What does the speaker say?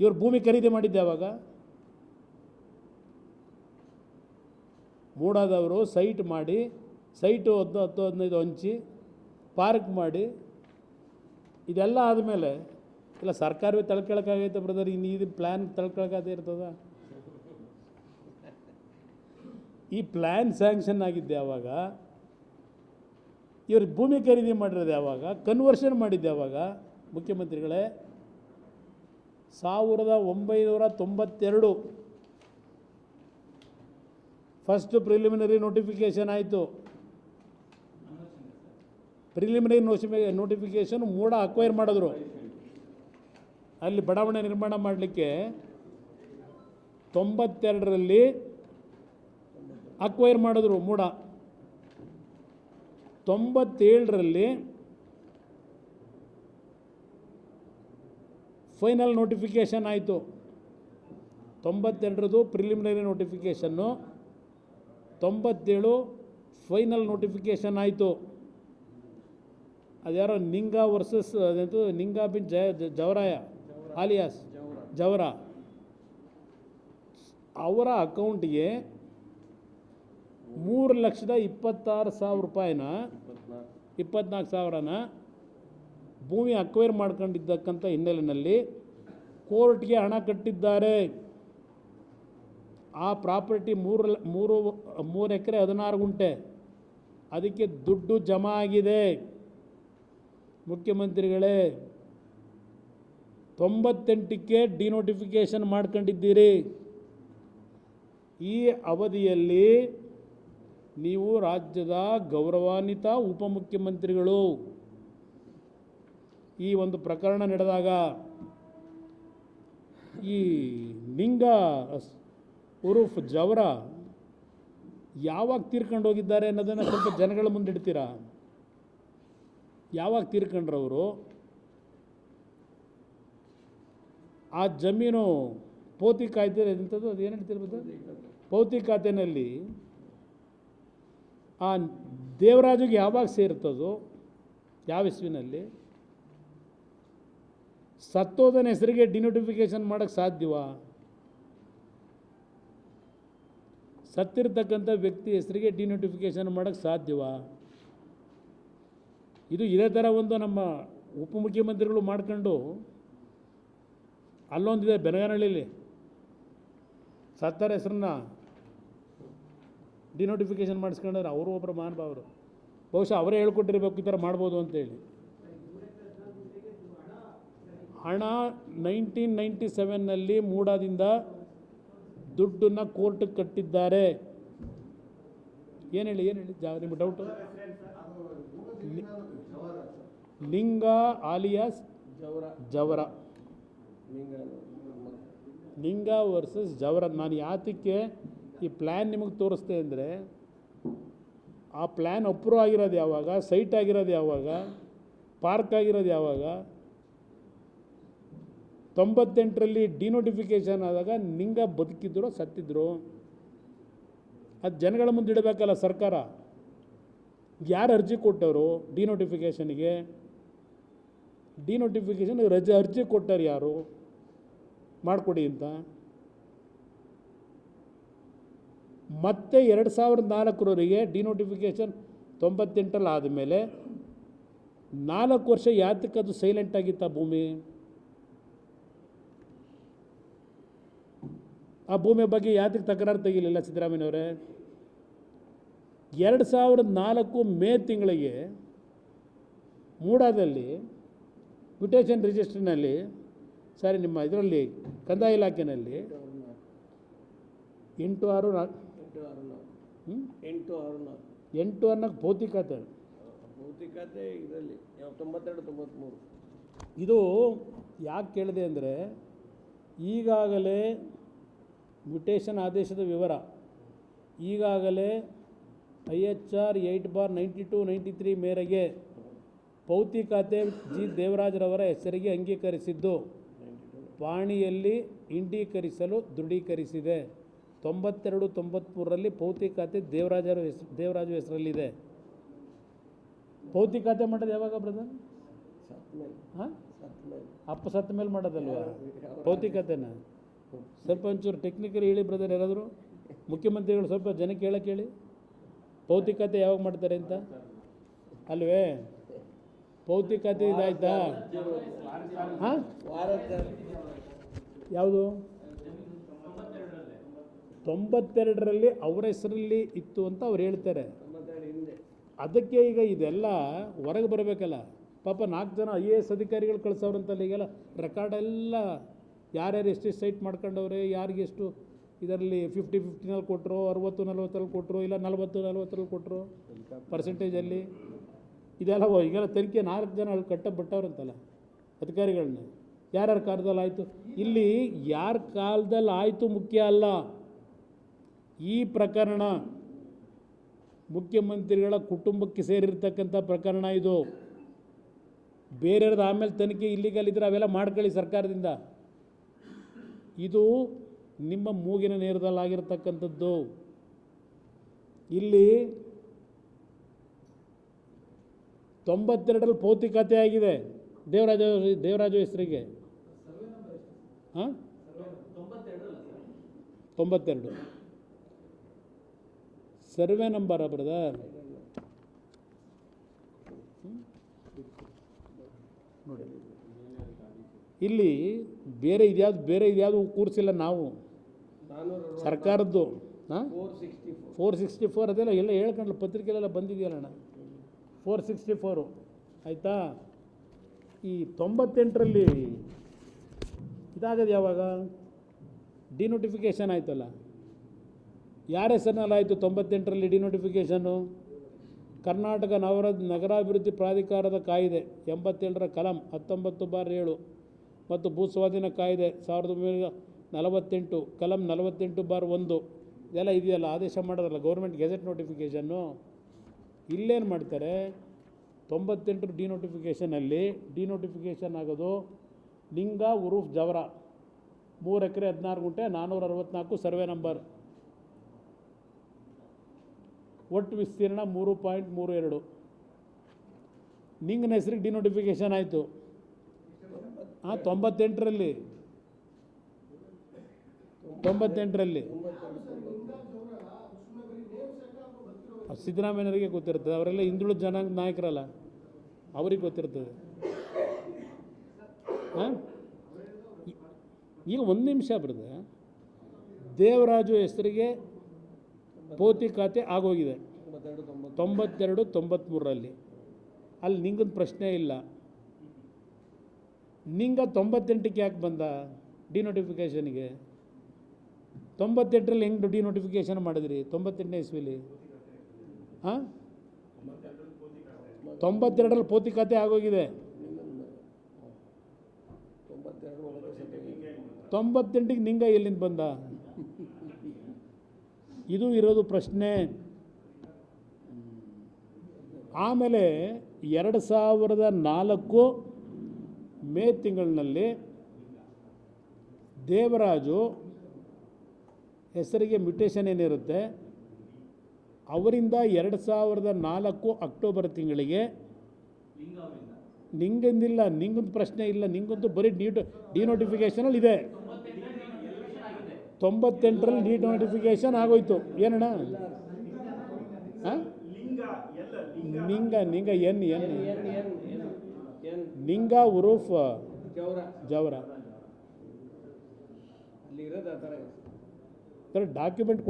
ಇವ್ರು ಭೂಮಿ ಖರೀದಿ ಮಾಡಿದ್ದೆ ಯಾವಾಗ ಮೂಡಾದವರು ಸೈಟ್ ಮಾಡಿ, ಸೈಟು ಹತ್ತು ಹತ್ತು, ಹದಿನೈದು ಹಂಚಿ ಪಾರ್ಕ್ ಮಾಡಿ, ಇದೆಲ್ಲ ಆದಮೇಲೆ, ಇಲ್ಲ ಸರ್ಕಾರವೇ ತಳ್ಕೊಳಕ್ಕಾಗೈತೆ ಬ್ರದರ್ ಇನ್ನು ಇದು ಪ್ಲ್ಯಾನ್ ತಳ್ಕೊಳಕ್ಕಾಗದೇ ಇರ್ತದ? ಈ ಪ್ಲ್ಯಾನ್ ಸ್ಯಾಂಕ್ಷನ್ ಆಗಿದ್ದೆ ಯಾವಾಗ ಇವ್ರು ಭೂಮಿ ಖರೀದಿ ಮಾಡಿರೋದು ಯಾವಾಗ ಕನ್ವರ್ಷನ್ ಮಾಡಿದ್ದೆ ಯಾವಾಗ ಮುಖ್ಯಮಂತ್ರಿಗಳೇ ಸಾವಿರದ ಒಂಬೈನೂರ ತೊಂಬತ್ತೆರಡು. ಫಸ್ಟ್ ಪ್ರಿಲಿಮಿನರಿ ನೋಟಿಫಿಕೇಷನ್ ಆಯಿತು. ಪ್ರಿಲಿಮಿನರಿ ನೋಟಿಫಿ ನೋಟಿಫಿಕೇಷನ್ ಮೂಡ ಅಕ್ವೈರ್ ಮಾಡಿದ್ರು. ಅಲ್ಲಿ ಬಡಾವಣೆ ನಿರ್ಮಾಣ ಮಾಡಲಿಕ್ಕೆ ತೊಂಬತ್ತೆರಡರಲ್ಲಿ ಅಕ್ವೈರ್ ಮಾಡಿದ್ರು ಮೂಡ. ತೊಂಬತ್ತೇಳರಲ್ಲಿ ಫೈನಲ್ ನೋಟಿಫಿಕೇಷನ್ ಆಯಿತು. ತೊಂಬತ್ತೆರಡರದು ಪ್ರಿಲಿಮಿನರಿ ನೋಟಿಫಿಕೇಷನ್ನು ತೊಂಬತ್ತೇಳು ಫೈನಲ್ ನೋಟಿಫಿಕೇಷನ್ ಆಯಿತು. ಅದ್ಯಾರೋ ನಿಂಗಾ ವರ್ಸಸ್ ಅದಂತು ನಿಂಗಾ ಬಿನ್ ಜಯ ಜವರಾಯ ಆಲಿಯಾಸ್ ಜವರ. ಅವರ ಅಕೌಂಟಿಗೆ ಮೂರು ಲಕ್ಷದ ಇಪ್ಪತ್ತಾರು ಸಾವಿರ ರೂಪಾಯಿನ, ಇಪ್ಪತ್ನಾಲ್ಕು ಸಾವಿರನ ಭೂಮಿ ಅಕ್ವೈರ್ ಮಾಡ್ಕೊಂಡಿದ್ದಕ್ಕಂಥ ಹಿನ್ನೆಲೆಯಲ್ಲಿ ಕೋರ್ಟ್ಗೆ ಹಣ ಕಟ್ಟಿದ್ದಾರೆ. ಆ ಪ್ರಾಪರ್ಟಿ ಮೂರು ಮೂರು ಮೂರು ಎಕರೆ ಹದಿನಾರು ಗುಂಟೆ. ಅದಕ್ಕೆ ದುಡ್ಡು ಜಮಾ ಆಗಿದೆ. ಮುಖ್ಯಮಂತ್ರಿಗಳೇ, ತೊಂಬತ್ತೆಂಟಕ್ಕೆ ಡಿನೋಟಿಫಿಕೇಷನ್ ಮಾಡ್ಕೊಂಡಿದ್ದೀರಿ. ಈ ಅವಧಿಯಲ್ಲಿ ನೀವು ರಾಜ್ಯದ ಗೌರವಾನ್ವಿತ ಉಪಮುಖ್ಯಮಂತ್ರಿಗಳು. ಈ ಒಂದು ಪ್ರಕರಣ ನಡೆದಾಗ ಈ ಲಿಂಗ ಉರುಫ್ ಜವರ ಯಾವಾಗ ತೀರ್ಕೊಂಡು ಹೋಗಿದ್ದಾರೆ ಅನ್ನೋದನ್ನು ಸ್ವಲ್ಪ ಜನಗಳ ಮುಂದಿಡ್ತೀರಾ ಯಾವಾಗ ತೀರ್ಕೊಂಡ್ರವರು? ಆ ಜಮೀನು ಪೌತಿ ಕಾಯ್ದೆ ಎಂಥದ್ದು? ಅದು ಏನು ಹೇಳ್ತಿರ್ಬೋದು ಪೌತಿ ಖಾತೆನಲ್ಲಿ ಆ ದೇವರಾಜಿಗೆ ಯಾವಾಗ ಸೇರ್ತದೋ, ಯಾವ ಇಸ್ವಿನಲ್ಲಿ? ಸತ್ತೋದನ ಹೆಸರಿಗೆ ಡಿನೋಟಿಫಿಕೇಷನ್ ಮಾಡೋಕ್ಕೆ ಸಾಧ್ಯವಾ? ಸತ್ತಿರ್ತಕ್ಕಂಥ ವ್ಯಕ್ತಿ ಹೆಸರಿಗೆ ಡಿನೋಟಿಫಿಕೇಷನ್ ಮಾಡೋಕ್ಕೆ ಸಾಧ್ಯವಾ? ಇದು ಇದೇ ಥರ ಒಂದು ನಮ್ಮ ಉಪಮುಖ್ಯಮಂತ್ರಿಗಳು ಮಾಡ್ಕೊಂಡು ಅಲ್ಲೊಂದಿದೆ ಬೆನಗನಹಳ್ಳಿಲಿ. ಸತ್ತರ ಹೆಸರನ್ನ ಡಿನೋಟಿಫಿಕೇಷನ್ ಮಾಡಿಸ್ಕೊಂಡ್ರೆ ಅವರು ಒಬ್ಬರು ಮಹಾನುಭಾವರು ಬಹುಶಃ ಅವರೇ ಹೇಳ್ಕೊಟ್ಟಿರ್ಬೇಕು ಈ ಥರ ಮಾಡ್ಬೋದು ಅಂತೇಳಿ. ಹಣ ನೈನ್ಟೀನ್ ನೈಂಟಿ ಸೆವೆನ್ನಲ್ಲಿ ಮೂಡಾದಿಂದ ದುಡ್ಡನ್ನು ಕೋರ್ಟಿಗೆ ಕಟ್ಟಿದ್ದಾರೆ. ಏನು ಹೇಳಿ ಏನು ಹೇಳಿ, ಜಾ ನಿಮ್ಮ ಡೌಟು ಲಿಂಗ ಆಲಿಯಾಸ್ ಜವರ. ಜವರ ಲಿಂಗ ವರ್ಸಸ್ ಜವರ. ನಾನು ಯಾತಕ್ಕೆ ಈ ಪ್ಲ್ಯಾನ್ ನಿಮಗೆ ತೋರಿಸ್ತೆ ಅಂದರೆ, ಆ ಪ್ಲ್ಯಾನ್ ಅಪ್ರೂವ್ ಆಗಿರೋದು ಯಾವಾಗ ಸೈಟ್ ಆಗಿರೋದು ಯಾವಾಗ ಪಾರ್ಕ್ ಆಗಿರೋದು ಯಾವಾಗ ತೊಂಬತ್ತೆಂಟರಲ್ಲಿ ಡಿನೋಟಿಫಿಕೇಷನ್ ಆದಾಗ ನಿಂಗ ಬದುಕಿದ್ರು ಸತ್ತಿದ್ರು? ಅದು ಜನಗಳ ಮುಂದೆ ಇಡಬೇಕಲ್ಲ ಸರ್ಕಾರ. ಯಾರು ಅರ್ಜಿ ಕೊಟ್ಟವರು ಡಿನೋಟಿಫಿಕೇಷನ್ಗೆ ಡಿನೋಟಿಫಿಕೇಷನ್ ರಜೆ ಅರ್ಜಿ ಕೊಟ್ಟರು ಯಾರು? ಮಾಡಿಕೊಡಿ ಅಂತ. ಮತ್ತೆ ಎರಡು ಸಾವಿರದ ನಾಲ್ಕರವರೆಗೆ ಡಿನೋಟಿಫಿಕೇಷನ್ ತೊಂಬತ್ತೆಂಟರಲ್ಲಿ ಆದಮೇಲೆ ನಾಲ್ಕು ವರ್ಷ ಯಾತಕ್ಕದು ಸೈಲೆಂಟ್ ಆಗಿತ್ತು ಭೂಮಿ? ಆ ಭೂಮಿಯ ಬಗ್ಗೆ ಯಾತಕ್ಕೆ ತಕರಾರು ತೆಗಿಲಿಲ್ಲ ಸಿದ್ದರಾಮಯ್ಯವರೇ ಎರಡು ಸಾವಿರದ ನಾಲ್ಕು ಮೇ ತಿಂಗಳಿಗೆ ಮೂಡಾದಲ್ಲಿ ಮ್ಯುಟೇಷನ್ ರಿಜಿಸ್ಟ್ರಿನಲ್ಲಿ ಸಾರಿ ನಿಮ್ಮ ಇದರಲ್ಲಿ ಕಂದಾಯ ಇಲಾಖೆಯಲ್ಲಿ ಎಂಟು ಆರು ನಾಲ್ಕು ಎಂಟು ಆರು ನಾಲ್ಕು ಎಂಟು ಆರು ನಾಲ್ಕು ಎಂಟು ಅನ್ನೋಕ್ಕೆ ಭೌತಿಕತೆ ಭೌತಿಕತೆ ಇದರಲ್ಲಿ ತೊಂಬತ್ತೆರಡು ತೊಂಬತ್ತ್ಮೂರು ಇದು ಯಾಕೆ ಕೇಳಿದೆ ಅಂದರೆ ಈಗಾಗಲೇ ಮ್ಯುಟೇಷನ್ ಆದೇಶದ ವಿವರ. ಈಗಾಗಲೇ I H R eight bar ninety two ninety three ಮೇರೆಗೆ ಪೌತಿ ಖಾತೆ ಜಿ. ದೇವರಾಜರವರ ಹೆಸರಿಗೆ ಅಂಗೀಕರಿಸಿದ್ದು. ಪಾಣಿಯಲ್ಲಿ ಇಂಡೀಕರಿಸಲು ದೃಢೀಕರಿಸಿದೆ. ತೊಂಬತ್ತೆರಡು ತೊಂಬತ್ತ್ಮೂರರಲ್ಲಿ ಪೌತಿ ಖಾತೆ ದೇವರಾಜರ ಹೆಸರು ದೇವರಾಜು ಹೆಸರಲ್ಲಿದೆ. ಪೌತಿ ಖಾತೆ ಮಾಡೋದು ಯಾವಾಗ ಬ್ರದರ್? ಹಾಂ? ಅಪ್ಪ ಸತ್ತ ಮೇಲೆ ಮಾಡೋದಲ್ವಾ ಭೌತಿಕತೆನ ಸ್ವಲ್ಪ ಒಂಚೂರು ಟೆಕ್ನಿಕಲಿ ಹೇಳಿ ಬ್ರದರ್ ಯಾರಾದರೂ? ಮುಖ್ಯಮಂತ್ರಿಗಳು ಸ್ವಲ್ಪ ಜನಕ್ಕೆ ಹೇಳಕ್ಕೆ ಹೇಳಿ. ಭೌತಿಕತೆ ಯಾವಾಗ ಮಾಡ್ತಾರೆ ಅಂತ? ಅಲ್ವೇ? ಭೌತಿಕತೆ ಇದಾಯ್ತಾ ಹಾಂ? ಯಾವುದು? ತೊಂಬತ್ತೆರಡರಲ್ಲಿ ಅವರ ಹೆಸರಲ್ಲಿ ಇತ್ತು ಅಂತ ಅವ್ರು ಹೇಳ್ತಾರೆ. ಅದಕ್ಕೆ ಈಗ ಇದೆಲ್ಲ ಹೊರಗೆ ಬರಬೇಕಲ್ಲ. ಪಾಪ ನಾಲ್ಕು ಜನ ಐ ಎ ಎಸ್ ಅಧಿಕಾರಿಗಳು ಕಳಿಸೋರಂತಲ್ಲ ಈಗೆಲ್ಲ ರೆಕಾರ್ಡ್ ಎಲ್ಲ ಯಾರ್ಯಾರು ಎಷ್ಟೆಷ್ಟು ಸೈಟ್ ಮಾಡ್ಕೊಂಡವ್ರೆ, ಯಾರಿಗೆ ಎಷ್ಟು ಇದರಲ್ಲಿ ಫಿಫ್ಟಿ ಫಿಫ್ಟಿನಲ್ಲಿ ಕೊಟ್ಟರು ಅರುವತ್ತು ನಲ್ವತ್ತರಲ್ಲಿ ಕೊಟ್ಟರು ಇಲ್ಲ ನಲವತ್ತು ನಲ್ವತ್ತರಲ್ಲಿ ಕೊಟ್ಟರು ಪರ್ಸೆಂಟೇಜಲ್ಲಿ ಇದೆಲ್ಲ ಈಗೆಲ್ಲ ತನಿಖೆ ನಾಲ್ಕು ಜನ ಅಲ್ಲಿ ಕಟ್ಟ ಬಿಟ್ಟವ್ರಂತಲ್ಲ ಅಧಿಕಾರಿಗಳನ್ನ. ಯಾರ್ಯಾರ ಕಾಲದಲ್ಲಿ ಆಯಿತು? ಇಲ್ಲಿ ಯಾರ ಕಾಲದಲ್ಲಿ ಆಯಿತು ಮುಖ್ಯ ಅಲ್ಲ, ಈ ಪ್ರಕರಣ. ಮುಖ್ಯಮಂತ್ರಿಗಳ ಕುಟುಂಬಕ್ಕೆ ಸೇರಿರ್ತಕ್ಕಂಥ ಪ್ರಕರಣ ಇದು. ಬೇರೆಯವ್ರದ್ದು ಆಮೇಲೆ ತನಿಖೆ ಇಲ್ಲಿಗಲ್ಲಿದ್ದರೆ ಅವೆಲ್ಲ ಮಾಡ್ಕೊಳ್ಳಿ ಸರ್ಕಾರದಿಂದ. ಇದು ನಿಮ್ಮ ಮೂಗಿನ ನೇರದಲ್ಲಾಗಿರ್ತಕ್ಕಂಥದ್ದು. ಇಲ್ಲಿ ತೊಂಬತ್ತೆರಡರಲ್ಲಿ ಪೌತಿಕತೆ ಆಗಿದೆ. ದೇವರಾಜ ದೇವರಾಜ ಹೆಸರಿಗೆ. ಹಾಂ? ತೊಂಬತ್ತೆರಡು. Survey number brother. ನೋಡಿ. ಇಲ್ಲಿ ಬೇರೆ ಇದ್ಯಾವುದು ಬೇರೆ ಇದ್ಯಾವುದು ಕೂರಿಸಿಲ್ಲ ನಾವು? ಸರ್ಕಾರದ್ದು ಹಾಂ four sixty four four sixty four ಅದೆಲ್ಲ ಎಲ್ಲ ಹೇಳ್ಕೊಂಡ್ಲ ಪತ್ರಿಕೆಲೆಲ್ಲ ಬಂದಿದೆಯಲ್ಲಣ್ಣ ಫೋರ್ ಸಿಕ್ಸ್ಟಿ ಫೋರು ಆಯಿತಾ? ಈ ತೊಂಬತ್ತೆಂಟರಲ್ಲಿ ಇದಾಗದು ಯಾವಾಗ? ಡಿನೋಟಿಫಿಕೇಷನ್ ಆಯ್ತಲ್ಲ. ಯಾರ ಹೆಸರಿನಲ್ಲಿ ಆಯಿತು ತೊಂಬತ್ತೆಂಟರಲ್ಲಿ ಡಿನೋಟಿಫಿಕೇಷನ್ನು ಕರ್ನಾಟಕ ನಗರ ನಗರಾಭಿವೃದ್ಧಿ ಪ್ರಾಧಿಕಾರದ ಕಾಯಿದೆ ಎಂಬತ್ತೇಳರ ಕಲಂ ಹತ್ತೊಂಬತ್ತು ಬಾರ್ ಏಳು. ಮತ್ತು ಭೂ ಸ್ವಾಧೀನ ಕಾಯ್ದೆ ಸಾವಿರದ ಒಂಬೈನೂರ ನಲವತ್ತೆಂಟು, ಕಲಂ ನಲವತ್ತೆಂಟು ಬಾರ್ ಒಂದು ಇದೆಲ್ಲ ಇದೆಯಲ್ಲ, ಆದೇಶ ಮಾಡೋದಲ್ಲ ಗೌರ್ಮೆಂಟ್ ಗೆಜೆಟ್ ನೋಟಿಫಿಕೇಷನ್ನು ಇಲ್ಲೇನು ಮಾಡ್ತಾರೆ? ತೊಂಬತ್ತೆಂಟು ಡಿ ನೋಟಿಫಿಕೇಶನ್ ಆಗೋದು ಲಿಂಗ ಉರೂಫ್, ಜವರ. ಮೂರು ಎಕರೆ ಹದಿನಾರು ಗುಂಟೆ ನಾನ್ನೂರ ಅರವತ್ತ್ನಾಲ್ಕು ಸರ್ವೆ ನಂಬರ್. ಒಟ್ಟು ವಿಸ್ತೀರ್ಣ ಮೂರು ಪಾಯಿಂಟ್ ಮೂರು ಎರಡು. ನಿಂಗನ ಹೆಸರಿಗೆ ಡಿನೋಟಿಫಿಕೇಷನ್ ಆಯಿತು. ಹಾಂ ತೊಂಬತ್ತೆಂಟರಲ್ಲಿ. ತೊಂಬತ್ತೆಂಟರಲ್ಲಿ. ಸಿದ್ದರಾಮಯ್ಯನವರಿಗೆ ಗೊತ್ತಿರ್ತದೆ ಅವರೆಲ್ಲ ಹಿಂದುಳಿದ ಜನಾಂಗ ನಾಯಕರಲ್ಲ. ಅವ್ರಿಗೆ ಗೊತ್ತಿರ್ತದೆ ಈಗ ಒಂದು ನಿಮಿಷ ಬರ್ತದೆ ದೇವರಾಜು ಹೆಸರಿಗೆ ಪೋತಿ ಖಾತೆ ಆಗೋಗಿದೆ. ತೊಂಬತ್ತೆರಡು ತೊಂಬತ್ತು ತೊಂಬತ್ತೆರಡು ತೊಂಬತ್ತ್ಮೂರರಲ್ಲಿ ಅಲ್ಲಿ ನಿಂಗೊಂದು ಪ್ರಶ್ನೆ ಇಲ್ಲ. ನಿಂಗ ತೊಂಬತ್ತೆಂಟಕ್ಕೆ ಯಾಕೆ ಬಂದ? ಡಿನೋಟಿಫಿಕೇಷನ್ಗೆ ತೊಂಬತ್ತೆಂಟರಲ್ಲಿ ಹೆಂಗೆ ಡಿನೋಟಿಫಿಕೇಷನ್ ಮಾಡಿದ್ರಿ? ತೊಂಬತ್ತೆಂಟನೇ ಇಸ್ವಿಲಿ? ಹಾಂ? ತೊಂಬತ್ತೆರಡರಲ್ಲಿ ಪೋತಿ ಖಾತೆ ಆಗೋಗಿದೆ. ತೊಂಬತ್ತೆಂಟಿಗೆ ನಿಂಗ ಎಲ್ಲಿಂದ ಬಂದ? ಇದು ಇರೋದು ಪ್ರಶ್ನೆ. ಆಮೇಲೆ ಎರಡು ಸಾವಿರದ ನಾಲ್ಕು ಮೇ ತಿಂಗಳಿನಲ್ಲಿ ದೇವರಾಜು ಹೆಸರಿಗೆ ಮ್ಯುಟೇಷನ್ ಏನಿರುತ್ತೆ? ಅವರಿಂದ ಎರಡು ಸಾವಿರದ ನಾಲ್ಕು ಅಕ್ಟೋಬರ್ ತಿಂಗಳಿಗೆ ನಿಂಗಂದಿಲ್ಲ ನಿಂಗೊಂದು ಪ್ರಶ್ನೆ ಇಲ್ಲ ನಿಂಗೊಂದು ಬರೀ ಡಿ ಡಿನೋಟಿಫಿಕೇಷನಲ್ಲಿ ಇದೆ. ತೊಂಬತ್ತೆಂಟರಲ್ಲಿ ಡಿ ನೋಟಿಫಿಕೇಷನ್ ಆಗೋಯ್ತು. ಏನಣ್ಣ? ಹಾಂ? Ninga Ninga N N. N ಉರೂಫ್ Javara document